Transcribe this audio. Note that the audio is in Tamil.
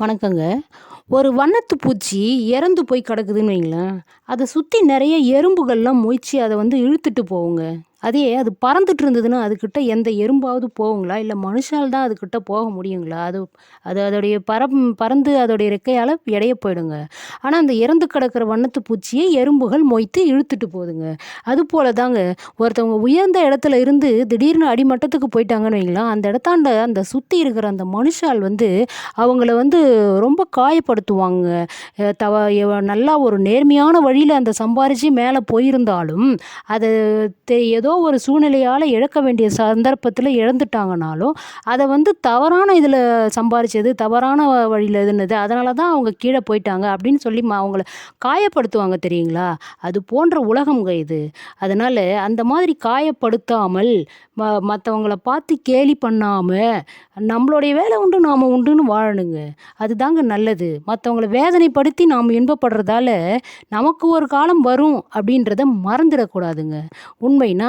வணக்கங்க. ஒரு வண்ணத்து பூச்சி இறந்து போய் கிடக்குதுன்னு வைங்களேன் அதை சுற்றி நிறைய எறும்புகள்லாம் மொய்ச்சி அதை வந்து இழுத்துட்டு போகுங்க. அதே அது பறந்துட்டு இருந்ததுன்னா அதுக்கிட்ட எந்த எறும்பாவது போகுங்களா? இல்லை மனுஷால் தான் அதுக்கிட்ட போக முடியுங்களா? அது அது அதோடைய பறம் பறந்து அதோடைய ரெக்கையால் இடைய போயிடுங்க. ஆனால் அந்த இறந்து கிடக்கிற வண்ணத்து பூச்சியை எறும்புகள் மொய்த்து இழுத்துட்டு போகுதுங்க. அது போல தாங்க ஒருத்தவங்க உயர்ந்த இடத்துல இருந்து திடீர்னு அடிமட்டத்துக்கு போயிட்டாங்கன்னு வைங்களா அந்த இடத்தாண்ட அந்த சுற்றி இருக்கிற அந்த மனுஷால் வந்து அவங்கள வந்து ரொம்ப காயப்படுத்துவாங்க. தவ நல்லா ஒரு நேர்மையான வழியில் அந்த சம்பாரித்து மேலே போயிருந்தாலும் அதை ஏதோ ஏதோ ஒரு சூழ்நிலையால் இழக்க வேண்டிய சந்தர்ப்பத்தில் இழந்துட்டாங்கனாலும் அதை வந்து தவறான இதில் சம்பாரிச்சது தவறான வழியில் இதுனது அதனால தான் அவங்க கீழே போயிட்டாங்க அப்படின்னு சொல்லி அவங்கள காயப்படுத்துவாங்க தெரியுங்களா? அது போன்ற உலகம்ங்க இது. அதனால் அந்த மாதிரி காயப்படுத்தாமல் ம மற்றவங்கள பார்த்து கேலி பண்ணாமல் நம்மளுடைய வேலை உண்டு நாம் உண்டுன்னு வாழணுங்க. அதுதாங்க நல்லது. மற்றவங்கள வேதனைப்படுத்தி நாம் இன்பப்படுறதால நமக்கு ஒரு காலம் வரும் அப்படின்றத மறந்துடக்கூடாதுங்க. உண்மைனா